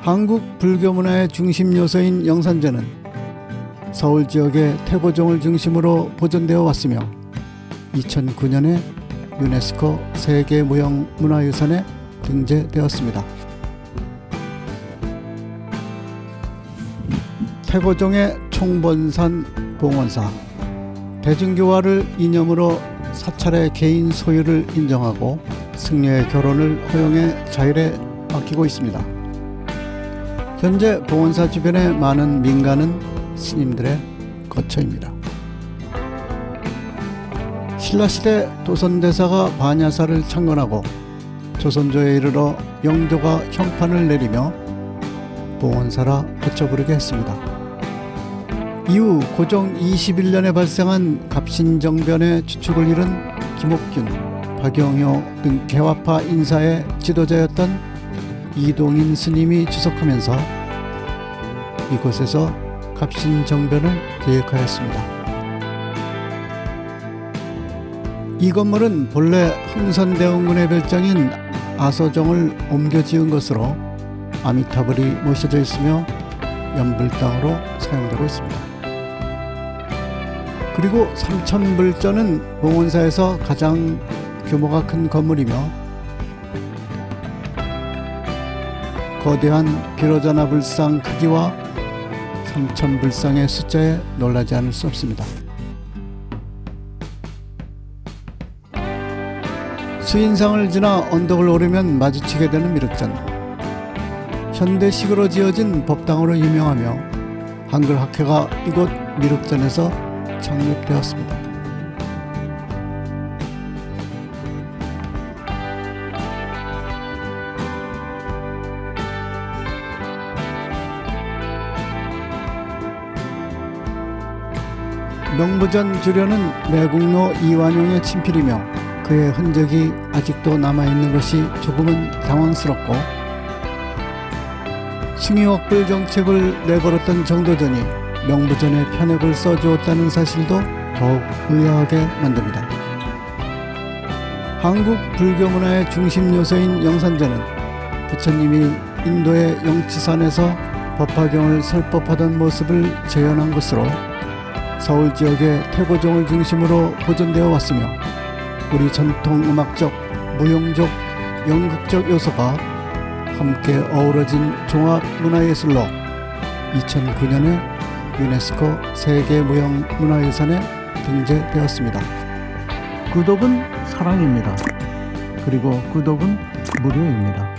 한국 불교 문화의 중심 요소인 영산제는 서울 지역의 태고종을 중심으로 보존되어 왔으며 2009년에 유네스코 세계 무형 문화유산에 등재되었습니다. 태고종의 총본산 봉원사 대중교화를 이념으로 사찰의 개인 소유를 인정하고 승려의 결혼을 허용해 자율에 맡기고 있습니다. 현재 봉원사 주변의 많은 민가는 스님들의 거처입니다. 신라시대 도선대사가 반야사를 창건하고 조선조에 이르러 영조가 형판을 내리며 봉원사라 붙여 부르게 했습니다. 이후 고종 21년에 발생한 갑신정변의 주축을 이룬 김옥균, 박영효 등 개화파 인사의 지도자였던 이동인 스님이 주석하면서 이곳에서 갑신정변을 계획하였습니다. 이 건물은 본래 흥선대원군의 별장인 아서정을 옮겨 지은 것으로 아미타불이 모셔져 있으며 연불당으로 사용되고 있습니다. 그리고 삼천불전은 봉원사에서 가장 규모가 큰 건물이며 거대한 비로자나 불상 크기와 삼천 불상의 숫자에 놀라지 않을 수 없습니다. 수인상을 지나 언덕을 오르면 마주치게 되는 미륵전. 현대식으로 지어진 법당으로 유명하며 한글 학회가 이곳 미륵전에서 창립되었습니다. 명부전 주련은 매국노 이완용의 친필이며 그의 흔적이 아직도 남아있는 것이 조금은 당황스럽고 숭의wak불 정책을 내걸었던 정도전이 명부전에 편협을 써주었다는 사실도 더욱 의아하게 만듭니다. 한국 불교 문화의 중심 요소인 영산제는 부처님이 인도의 영치산에서 법화경을 설법하던 모습을 재현한 것으로 서울 지역의 태고종을 중심으로 보존되어 왔으며 우리 전통 음악적, 무용적, 연극적 요소가 함께 어우러진 종합 문화예술로 2009년에 유네스코 세계 무형 문화유산에 등재되었습니다. 구독은 사랑입니다. 그리고 구독은 무료입니다.